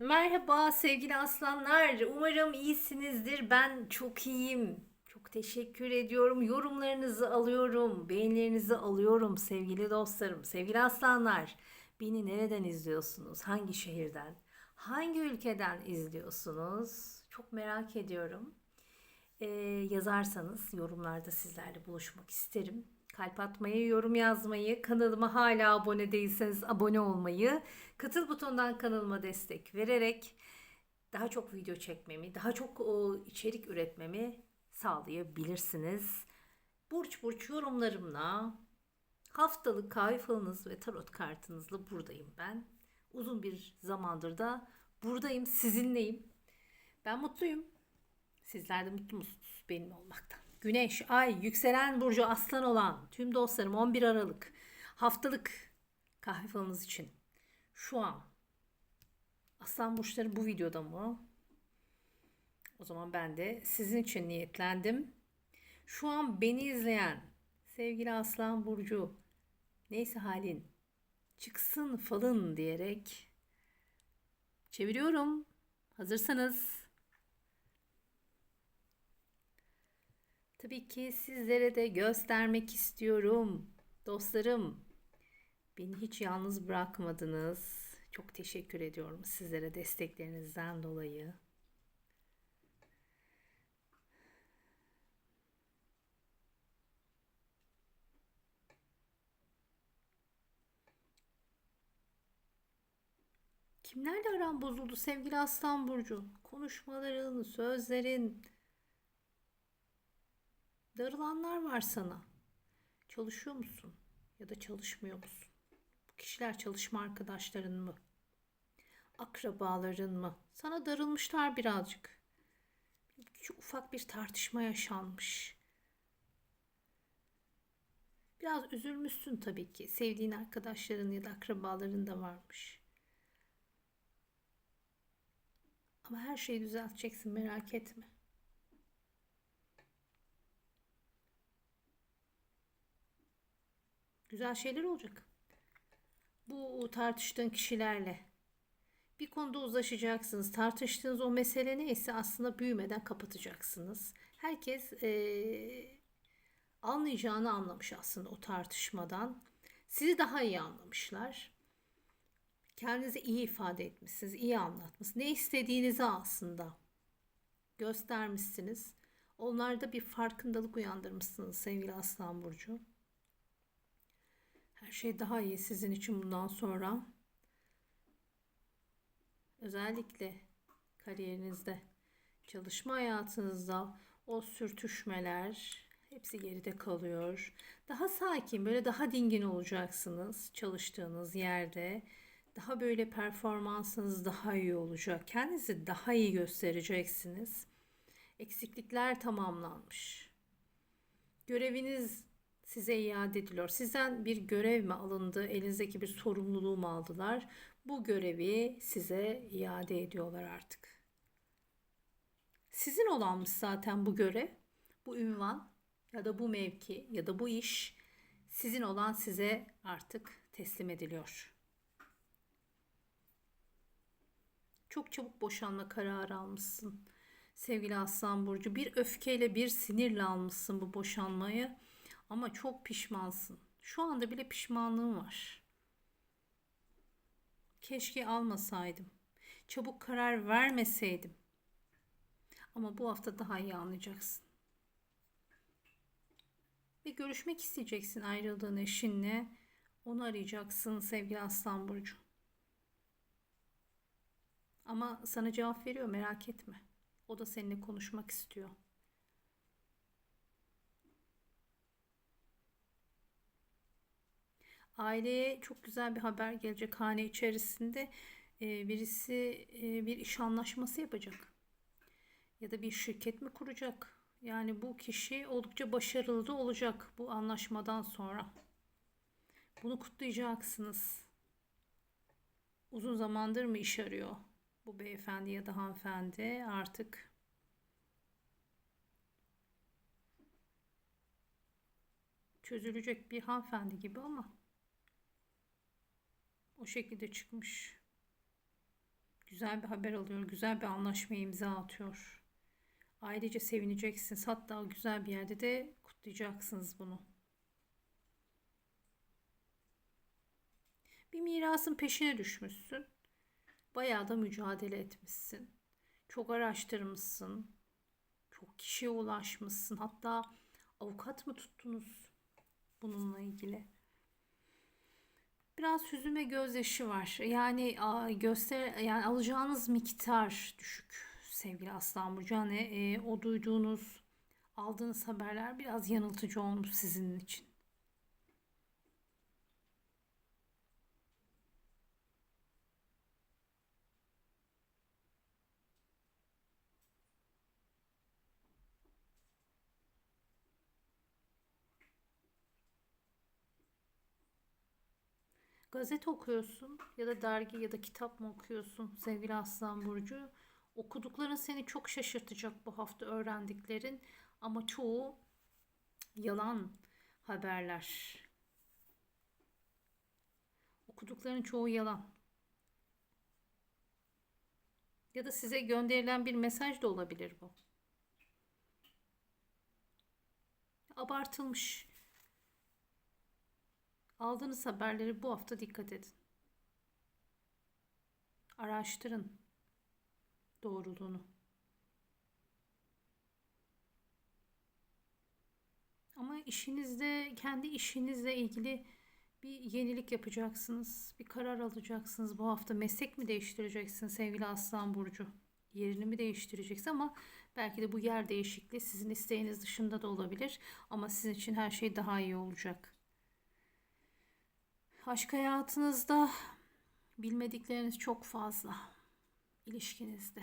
Merhaba sevgili aslanlar. Umarım iyisinizdir. Ben çok iyiyim. Çok teşekkür ediyorum. Yorumlarınızı alıyorum. Beğenilerinizi alıyorum sevgili dostlarım. Sevgili aslanlar. Beni nereden izliyorsunuz? Hangi şehirden? Hangi ülkeden izliyorsunuz? Çok merak ediyorum. Ee, yazarsanız yorumlarda sizlerle buluşmak isterim. Kalp atmayı, yorum yazmayı, kanalıma hala abone değilseniz abone olmayı, katıl butonundan kanalıma destek vererek daha çok video çekmemi, daha çok o içerik üretmemi sağlayabilirsiniz. Burç burç yorumlarımla haftalık kahve falınız ve tarot kartınızla buradayım ben. Uzun bir zamandır da buradayım, sizinleyim. Ben mutluyum. Sizler de mutlu musunuz benim olmaktan? Güneş, ay, yükselen burcu aslan olan tüm dostlarım 11 Aralık haftalık kahve falınız için şu an aslan burçları bu videoda mı? O zaman ben de sizin için niyetlendim. Şu an beni izleyen sevgili aslan burcu neyse halin çıksın falın diyerek çeviriyorum. Hazırsanız Tabii ki sizlere de göstermek istiyorum. Dostlarım, beni hiç yalnız bırakmadınız. Çok teşekkür ediyorum sizlere desteklerinizden dolayı. Kimlerle aran bozuldu sevgili Aslan Burcu? Konuşmaların, sözlerin, Darılanlar var sana. Çalışıyor musun? Ya da çalışmıyor musun? Bu kişiler çalışma arkadaşların mı? Akrabaların mı? Sana darılmışlar birazcık. Küçük ufak bir tartışma yaşanmış. Biraz üzülmüşsün tabii ki. Sevdiğin arkadaşların ya da akrabaların da varmış. Ama her şeyi düzelteceksin merak etme. Güzel şeyler olacak. Bu tartıştığın kişilerle bir konuda uzlaşacaksınız. Tartıştığınız o mesele neyse aslında büyümeden kapatacaksınız. Herkes ee, anlayacağını anlamış aslında o tartışmadan. Sizi daha iyi anlamışlar. Kendinizi iyi ifade etmişsiniz, iyi anlatmışsınız. Ne istediğinizi aslında göstermişsiniz. Onlarda bir farkındalık uyandırmışsınız sevgili Aslan Burcu. Her şey daha iyi sizin için bundan sonra. Özellikle kariyerinizde, çalışma hayatınızda o sürtüşmeler hepsi geride kalıyor. Daha sakin, böyle daha dingin olacaksınız çalıştığınız yerde. Daha böyle performansınız daha iyi olacak. Kendinizi daha iyi göstereceksiniz. Eksiklikler tamamlanmış. Göreviniz size iade ediliyor. Sizden bir görev mi alındı? Elinizdeki bir sorumluluğu mu aldılar? Bu görevi size iade ediyorlar artık. Sizin olanmış zaten bu görev, bu ünvan ya da bu mevki ya da bu iş sizin olan size artık teslim ediliyor. Çok çabuk boşanma kararı almışsın. Sevgili Aslan Burcu bir öfkeyle bir sinirle almışsın bu boşanmayı ama çok pişmansın. Şu anda bile pişmanlığın var. Keşke almasaydım. Çabuk karar vermeseydim. Ama bu hafta daha iyi anlayacaksın. Ve görüşmek isteyeceksin ayrıldığın eşinle. Onu arayacaksın sevgili Aslan Burcu. Ama sana cevap veriyor merak etme. O da seninle konuşmak istiyor. Aileye çok güzel bir haber gelecek hane içerisinde. E, birisi e, bir iş anlaşması yapacak. Ya da bir şirket mi kuracak? Yani bu kişi oldukça başarılı da olacak bu anlaşmadan sonra. Bunu kutlayacaksınız. Uzun zamandır mı iş arıyor bu beyefendi ya da hanımefendi artık çözülecek bir hanımefendi gibi ama o şekilde çıkmış. güzel bir haber alıyor, güzel bir anlaşma imza atıyor. Ailece sevineceksiniz. Hatta güzel bir yerde de kutlayacaksınız bunu. Bir mirasın peşine düşmüşsün. Bayağı da mücadele etmişsin. Çok araştırmışsın. Çok kişiye ulaşmışsın. Hatta avukat mı tuttunuz bununla ilgili? Biraz hüzün ve gözyaşı var. Yani göster yani alacağınız miktar düşük sevgili Aslan Burcu. Hani e, o duyduğunuz, aldığınız haberler biraz yanıltıcı olmuş sizin için. Gazete okuyorsun ya da dergi ya da kitap mı okuyorsun sevgili Aslan Burcu? Okudukların seni çok şaşırtacak bu hafta öğrendiklerin ama çoğu yalan haberler. Okudukların çoğu yalan. Ya da size gönderilen bir mesaj da olabilir bu. Abartılmış. Aldığınız haberleri bu hafta dikkat edin. Araştırın doğruluğunu. Ama işinizde, kendi işinizle ilgili bir yenilik yapacaksınız. Bir karar alacaksınız bu hafta. Meslek mi değiştireceksin sevgili Aslan Burcu? Yerini mi değiştireceksin ama belki de bu yer değişikliği sizin isteğiniz dışında da olabilir. Ama sizin için her şey daha iyi olacak. Aşk hayatınızda bilmedikleriniz çok fazla ilişkinizde.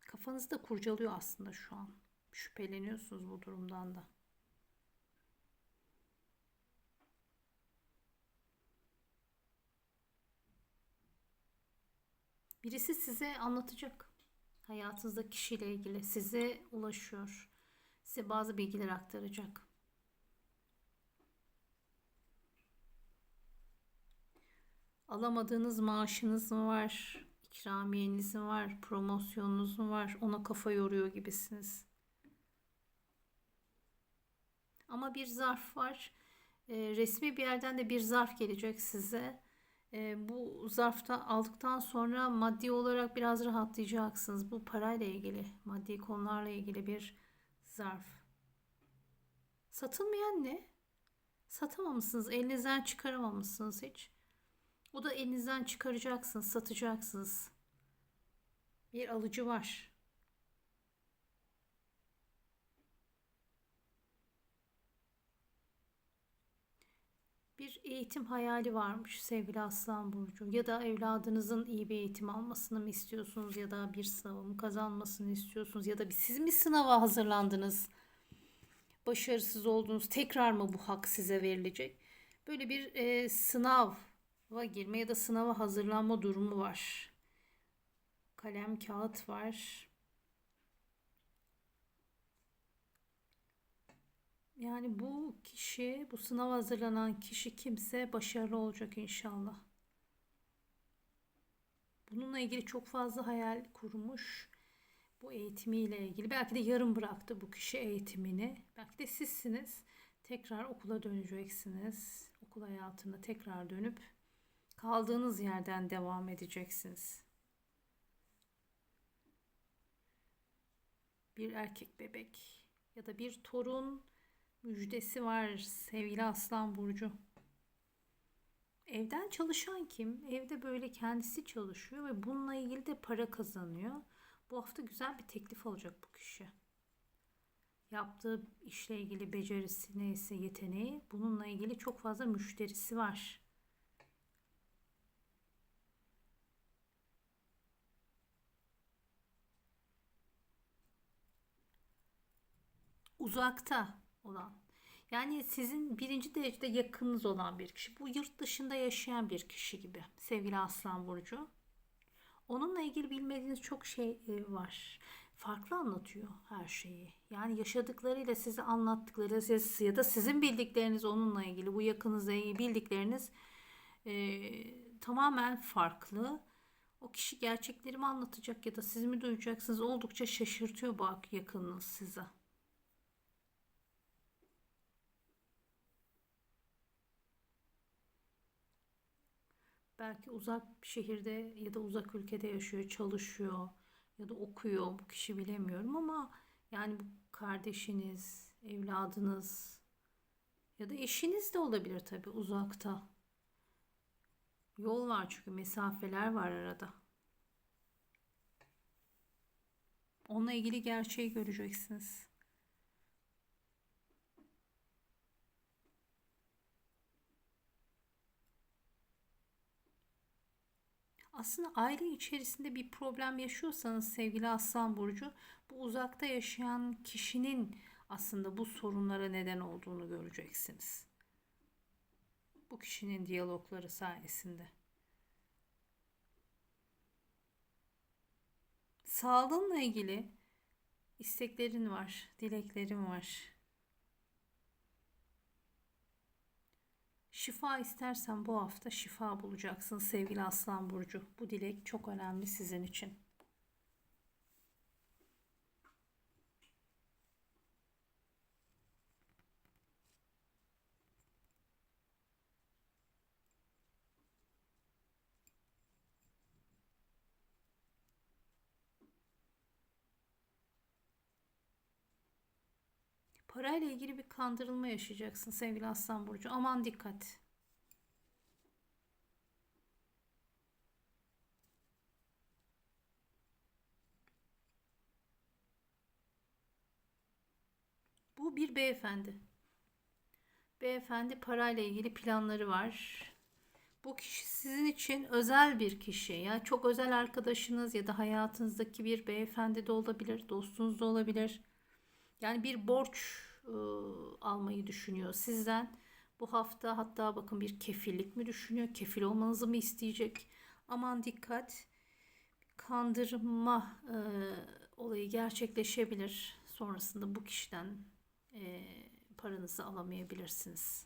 Kafanızda kurcalıyor aslında şu an. Şüpheleniyorsunuz bu durumdan da. Birisi size anlatacak. Hayatınızdaki kişiyle ilgili size ulaşıyor. Size bazı bilgiler aktaracak. Alamadığınız maaşınız mı var? İkramiyeniz mi var? Promosyonunuz mu var? Ona kafa yoruyor gibisiniz. Ama bir zarf var. E, resmi bir yerden de bir zarf gelecek size. E, bu zarfta aldıktan sonra maddi olarak biraz rahatlayacaksınız. Bu parayla ilgili, maddi konularla ilgili bir zarf. Satılmayan ne? Satamamışsınız, elinizden çıkaramamışsınız hiç. O da elinizden çıkaracaksınız, satacaksınız. Bir alıcı var. Bir eğitim hayali varmış sevgili Aslan Burcu. Ya da evladınızın iyi bir eğitim almasını mı istiyorsunuz ya da bir sınavı kazanmasını istiyorsunuz ya da bir siz mi sınava hazırlandınız? Başarısız oldunuz. Tekrar mı bu hak size verilecek? Böyle bir e, sınav girme ya da sınava hazırlanma durumu var. Kalem, kağıt var. Yani bu kişi, bu sınav hazırlanan kişi kimse başarılı olacak inşallah. Bununla ilgili çok fazla hayal kurmuş. Bu eğitimiyle ilgili. Belki de yarım bıraktı bu kişi eğitimini. Belki de sizsiniz. Tekrar okula döneceksiniz. Okul hayatına tekrar dönüp kaldığınız yerden devam edeceksiniz. Bir erkek bebek ya da bir torun müjdesi var sevgili Aslan Burcu. Evden çalışan kim? Evde böyle kendisi çalışıyor ve bununla ilgili de para kazanıyor. Bu hafta güzel bir teklif alacak bu kişi. Yaptığı işle ilgili becerisi neyse yeteneği bununla ilgili çok fazla müşterisi var. Uzakta olan yani sizin birinci derecede yakınınız olan bir kişi. Bu yurt dışında yaşayan bir kişi gibi sevgili Aslan Burcu. Onunla ilgili bilmediğiniz çok şey e, var. Farklı anlatıyor her şeyi. Yani yaşadıklarıyla size anlattıkları ya da sizin bildikleriniz onunla ilgili bu yakınızla ilgili bildikleriniz e, tamamen farklı. O kişi gerçekleri mi anlatacak ya da siz mi duyacaksınız? Oldukça şaşırtıyor bu yakınınız size. Belki uzak bir şehirde ya da uzak ülkede yaşıyor, çalışıyor ya da okuyor bu kişi bilemiyorum ama yani bu kardeşiniz, evladınız ya da eşiniz de olabilir tabii uzakta. Yol var çünkü mesafeler var arada. Onunla ilgili gerçeği göreceksiniz. Aslında aile içerisinde bir problem yaşıyorsanız sevgili Aslan Burcu bu uzakta yaşayan kişinin aslında bu sorunlara neden olduğunu göreceksiniz. Bu kişinin diyalogları sayesinde. Sağlığınla ilgili isteklerin var, dileklerin var. Şifa istersen bu hafta şifa bulacaksın sevgili Aslan Burcu. Bu dilek çok önemli sizin için. Parayla ilgili bir kandırılma yaşayacaksın sevgili Aslan Burcu. Aman dikkat. Bu bir beyefendi. Beyefendi parayla ilgili planları var. Bu kişi sizin için özel bir kişi. Ya çok özel arkadaşınız ya da hayatınızdaki bir beyefendi de olabilir, dostunuz da olabilir. Yani bir borç e, almayı düşünüyor sizden. Bu hafta hatta bakın bir kefillik mi düşünüyor? Kefil olmanızı mı isteyecek? Aman dikkat. Kandırma e, olayı gerçekleşebilir. Sonrasında bu kişiden e, paranızı alamayabilirsiniz.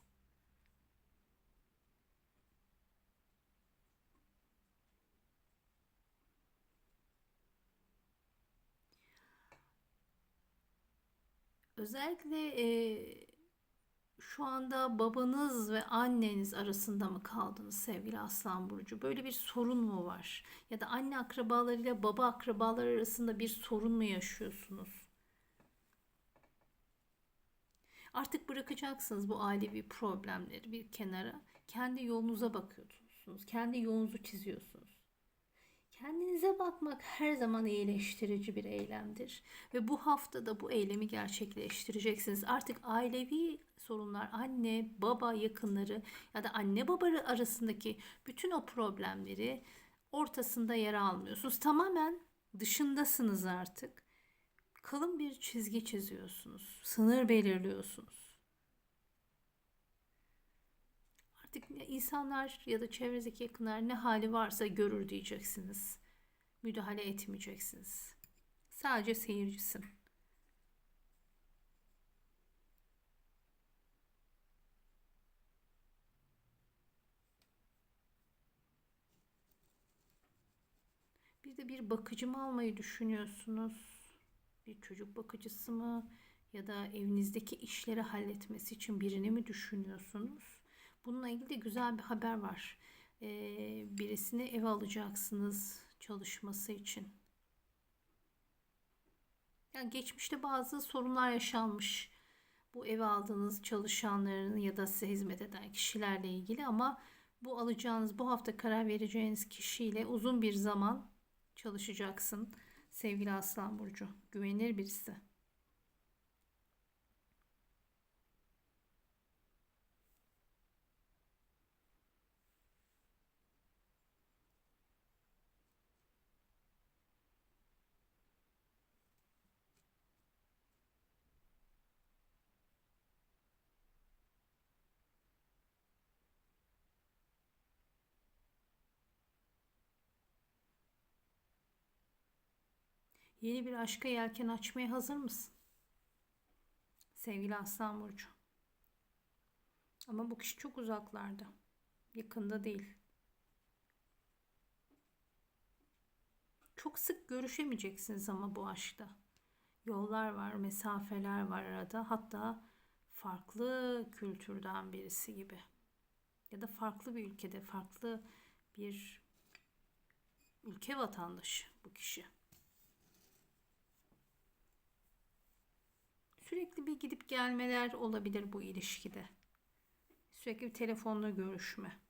Özellikle e, şu anda babanız ve anneniz arasında mı kaldınız sevgili Aslan Burcu? Böyle bir sorun mu var? Ya da anne akrabalarıyla baba akrabalar arasında bir sorun mu yaşıyorsunuz? Artık bırakacaksınız bu ailevi problemleri bir kenara. Kendi yolunuza bakıyorsunuz. Kendi yolunuzu çiziyorsunuz. Kendinize bakmak her zaman iyileştirici bir eylemdir. Ve bu hafta da bu eylemi gerçekleştireceksiniz. Artık ailevi sorunlar, anne, baba yakınları ya da anne baba arasındaki bütün o problemleri ortasında yer almıyorsunuz. Tamamen dışındasınız artık. Kalın bir çizgi çiziyorsunuz. Sınır belirliyorsunuz. Artık insanlar ya da çevrenizdeki yakınlar ne hali varsa görür diyeceksiniz. Müdahale etmeyeceksiniz. Sadece seyircisin. Bir de bir bakıcı mı almayı düşünüyorsunuz? Bir çocuk bakıcısı mı? Ya da evinizdeki işleri halletmesi için birini mi düşünüyorsunuz? Bununla ilgili de güzel bir haber var. Ee, birisini eve alacaksınız çalışması için. Yani geçmişte bazı sorunlar yaşanmış. Bu eve aldığınız çalışanların ya da size hizmet eden kişilerle ilgili ama bu alacağınız bu hafta karar vereceğiniz kişiyle uzun bir zaman çalışacaksın sevgili Aslan Burcu. Güvenilir birisi. Yeni bir aşka yelken açmaya hazır mısın? Sevgili Aslan Burcu. Ama bu kişi çok uzaklarda. Yakında değil. Çok sık görüşemeyeceksiniz ama bu aşkta. Yollar var, mesafeler var arada. Hatta farklı kültürden birisi gibi. Ya da farklı bir ülkede, farklı bir ülke vatandaşı bu kişi. Sürekli bir gidip gelmeler olabilir bu ilişkide. Sürekli bir telefonla görüşme.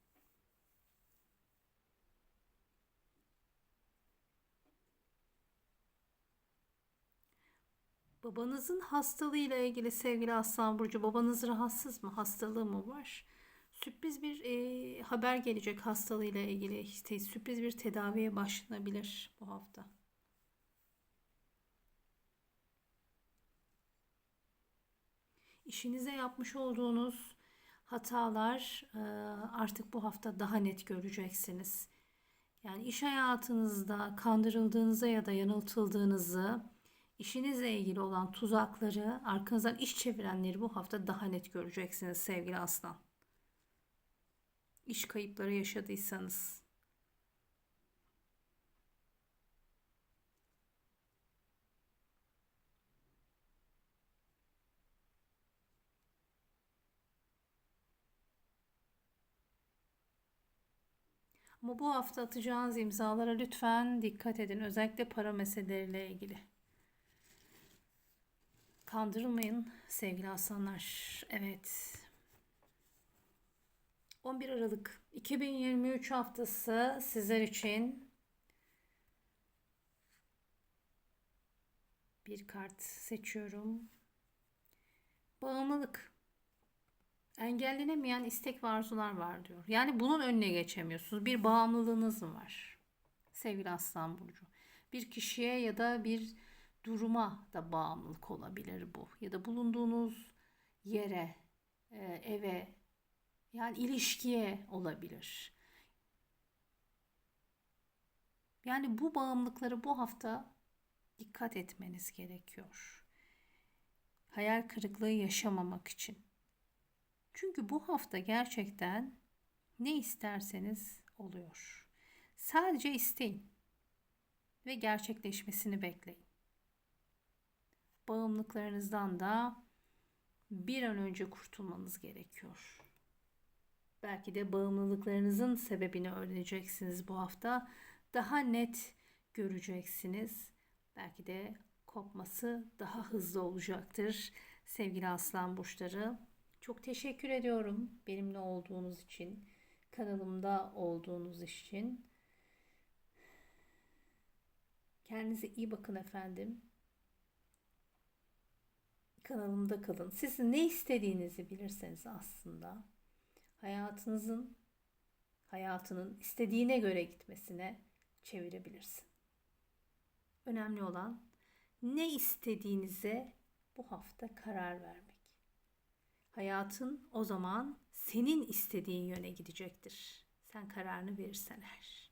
Babanızın hastalığıyla ilgili sevgili Aslan Burcu babanız rahatsız mı? Hastalığı mı var? Sürpriz bir e, haber gelecek hastalığıyla ilgili. İşte sürpriz bir tedaviye başlanabilir bu hafta. İşinize yapmış olduğunuz hatalar e, artık bu hafta daha net göreceksiniz. Yani iş hayatınızda kandırıldığınıza ya da yanıltıldığınızı, işinizle ilgili olan tuzakları, arkanızdan iş çevirenleri bu hafta daha net göreceksiniz sevgili aslan. İş kayıpları yaşadıysanız. Ama bu hafta atacağınız imzalara lütfen dikkat edin. Özellikle para meseleleriyle ilgili. Kandırılmayın sevgili aslanlar. Evet. 11 Aralık 2023 haftası sizler için bir kart seçiyorum. Bağımlılık. Engellenemeyen istek ve arzular var diyor. Yani bunun önüne geçemiyorsunuz. Bir bağımlılığınız var? Sevgili Aslan Burcu. Bir kişiye ya da bir duruma da bağımlılık olabilir bu. Ya da bulunduğunuz yere, e, eve, yani ilişkiye olabilir. Yani bu bağımlılıkları bu hafta dikkat etmeniz gerekiyor. Hayal kırıklığı yaşamamak için. Çünkü bu hafta gerçekten ne isterseniz oluyor. Sadece isteyin ve gerçekleşmesini bekleyin. Bağımlılıklarınızdan da bir an önce kurtulmanız gerekiyor. Belki de bağımlılıklarınızın sebebini öğreneceksiniz bu hafta. Daha net göreceksiniz. Belki de kopması daha hızlı olacaktır. Sevgili aslan burçları, çok teşekkür ediyorum benimle olduğunuz için, kanalımda olduğunuz için. Kendinize iyi bakın efendim. Kanalımda kalın. Siz ne istediğinizi bilirseniz aslında hayatınızın hayatının istediğine göre gitmesine çevirebilirsin. Önemli olan ne istediğinize bu hafta karar vermek. Hayatın o zaman senin istediğin yöne gidecektir. Sen kararını verirsen her.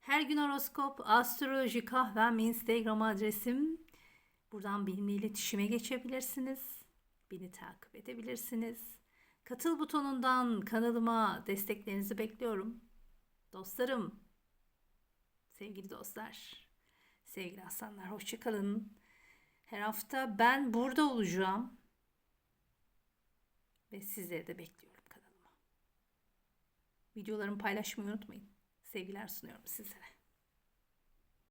Her gün horoskop, astroloji kahvem, Instagram adresim. Buradan benimle iletişime geçebilirsiniz. Beni takip edebilirsiniz. Katıl butonundan kanalıma desteklerinizi bekliyorum. Dostlarım, sevgili dostlar, sevgili aslanlar hoşçakalın. Her hafta ben burada olacağım. Ve sizleri de bekliyorum kanalıma. Videolarımı paylaşmayı unutmayın. Sevgiler sunuyorum sizlere.